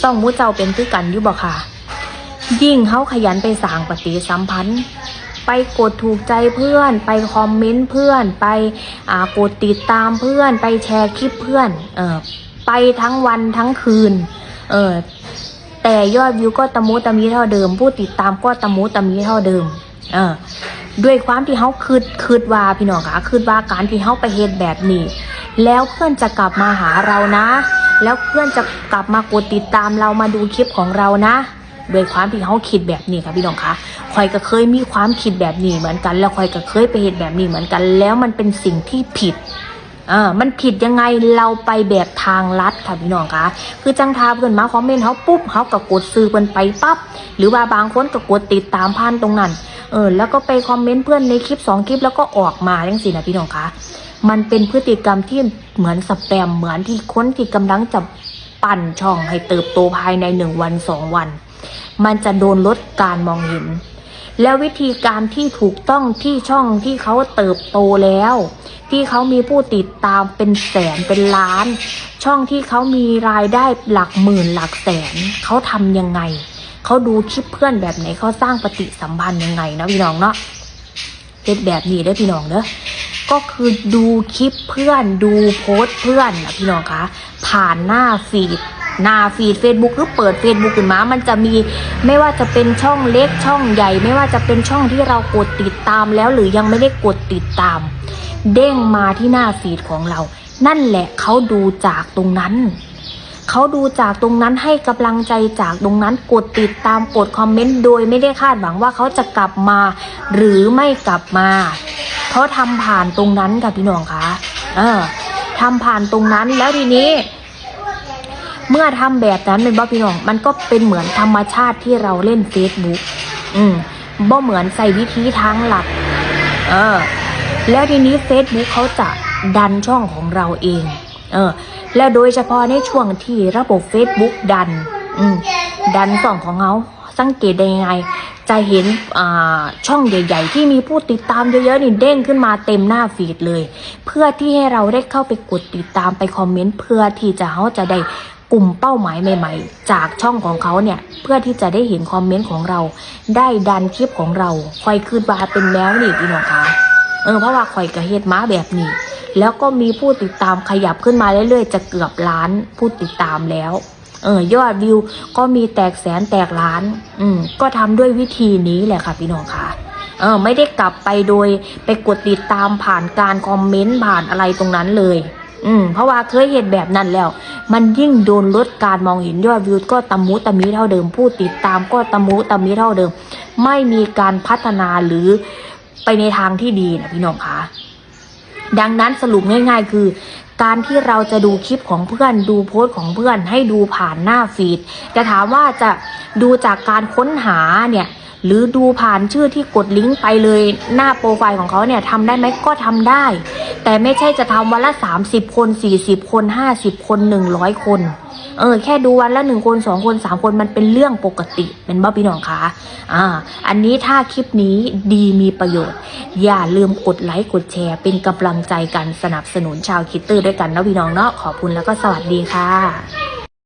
ซ่องมูเจ้าเป็นคือกันอยู่บ่ค่ะ ยิ่งเขาขยันไปสร้างปฏิสัมพันธ์ ไปกดถูกใจเพื่อน ไปคอมเมนต์เพื่อน ไปกดติดตามเพื่อน ไปแชร์คลิปเพื่อน เออไปทั้งวันทั้งคืน เออแต่ยอดวิวก็ตะมุตะมีเท่าเดิม ผู้ติดตามก็ตะมุตะมีเท่าเดิม เออด้วยความที่เขาคืดคืดว่าพี่น้องคะคืดว่าการที่เขาไปเฮ็ดแบบนี้ แล้วเพื่อนจะกลับมาหาเรานะ แล้วเพื่อนจะกลับมากดติดตามเรามาดูคลิปของเรานะด้วยความที่เขาคิดแบบนี้ค่ะพี่น้องคะคอยก็เคยมีความคิดแบบนี้เหมือนกัน แล้วคอยก็เคยไปเห็นแบบนี้เหมือนกัน แล้วมันเป็นสิ่งที่ผิดเออมันผิดยังไงเราไปแบบทางลัดค่ะพี่น้องคะคือจังทาเพื่อนมาคอมเมนต์เขาปุ๊บเขาก็กดซื้อเพื่อนไปปั๊บหรือว่าบางคนก็กดติดตามผ่านตรงนั้น เออ แล้วก็ไปคอมเมนต์เพื่อนในคลิปสองคลิปแล้วก็ออกมาจังสินะพี่น้องคะ มันเป็นพฤติกรรมที่เหมือนสแปมเหมือนที่คนที่กำลังจะปั่นช่องให้เติบโตภายในหนึ่งวันสองวัน มันจะโดนลดการมองเห็น แล้ววิธีการที่ถูกต้องที่ช่องที่เขาเติบโตแล้ว ที่เขามีผู้ติดตามเป็นแสนเป็นล้าน ช่องที่เขามีรายได้หลักหมื่นหลักแสนเขาทำยังไงเขาดูคลิปเพื่อนแบบไหนเขาสร้างปฏิสัมพันธ์ยังไงนะพี่น้องเนาะเฮ็ดแบบนี้ได้พี่น้องเนอะ ก็คือดูคลิปเพื่อนดูโพสเพื่อนนะพี่น้องคะผ่านหน้าฟีดหน้าฟีด Facebook หรือเปิด Facebook ขึ้นมา มันจะมีไม่ว่าจะเป็นช่องเล็กช่องใหญ่ ไม่ว่าจะเป็นช่องที่เรากดติดตามแล้วหรือยังไม่ได้กดติดตาม เด้งมาที่หน้าฟีดของเรา นั่นแหละเขาดูจากตรงนั้นเขาดูจากตรงนั้นให้กำลังใจจากตรงนั้นกดติดตามกดคอมเมนต์โดยไม่ได้คาดหวังว่าเขาจะกลับมา หรือไม่กลับมา เขาทำผ่านตรงนั้นค่ะพี่น้องคะเออทำผ่านตรงนั้นแล้วทีนี้ เมื่อทำแบบนั้นเป็นบ่พี่น้อง มันก็เป็นเหมือนธรรมชาติที่เราเล่น Facebook อืมบ่เหมือนใส่วิธีทางหลัก เออ แล้วทีนี้ Facebook เขาจะดันช่องของเราเอง เออ และโดยเฉพาะในช่วงที่ระบบ Facebook ดัน อืมดันช่องของเขาสังเกตได้ยังไง จะเห็นช่องใหญ่ ๆ ที่มีผู้ติดตามเยอะๆนี่เด้งขึ้นมาเต็มหน้าฟีดเลย เพื่อที่ให้เราได้เข้าไปกดติดตามไปคอมเมนต์เพื่อที่จะเขาจะได้กลุ่มเป้าหมายใหม่ ๆ จากช่องของเขาเนี่ยเพื่อที่จะได้เห็นคอมเมนต์ของเรา ได้ดันคลิปของเราคอยคืนบาเป็นแล้วนี่พี่น้องคะเออเพราะว่าคอยกระเฮ็ดม้าแบบนี้ แล้วก็มีผู้ติดตามขยับขึ้นมาเรื่อยๆ จะเกือบล้านผู้ติดตามแล้ว เออยอดวิวก็มีแตกแสนแตกล้าน อืม ก็ทำด้วยวิธีนี้แหละค่ะพี่น้องค่ะ เออ ไม่ได้กลับไปโดยไปกดติดตามผ่านการคอมเมนต์ผ่านอะไรตรงนั้นเลย อืม เพราะว่าเคยเห็นแบบนั้นแล้ว มันยิ่งโดนลดการมองเห็นยอดวิวก็ตะมุตะมิเท่าเดิม ผู้ติดตามก็ตะมุตะมิเท่าเดิม ไม่มีการพัฒนาหรือไปในทางที่ดีนะพี่น้องคะดังนั้นสรุปง่าย ๆ คือ การที่เราจะดูคลิปของเพื่อนดูโพสต์ของเพื่อนให้ดูผ่านหน้าฟีดจะถามว่าจะดูจากการค้นหาเนี่ยหรือดูผ่านชื่อที่กดลิงก์ไปเลยหน้าโปรไฟล์ของเขาเนี่ยทำได้ไหมก็ทำได้ แต่ไม่ใช่จะทำวันละ 30 คน 40 คน 50 คน 100 คน เออแค่ดูวันละหนึ่งคนสองคนสามคนมันเป็นเรื่องปกติเป็นบ้าพี่น้องคะอ่า อันนี้ถ้าคลิปนี้ดีมีประโยชน์ อย่าลืมกดไลค์กดแชร์ เป็นกำลังใจกันสนับสนุนชาวคิตเตอร์ด้วยกันนะพี่น้องเนาะขอบคุณแล้วก็สวัสดีค่ะ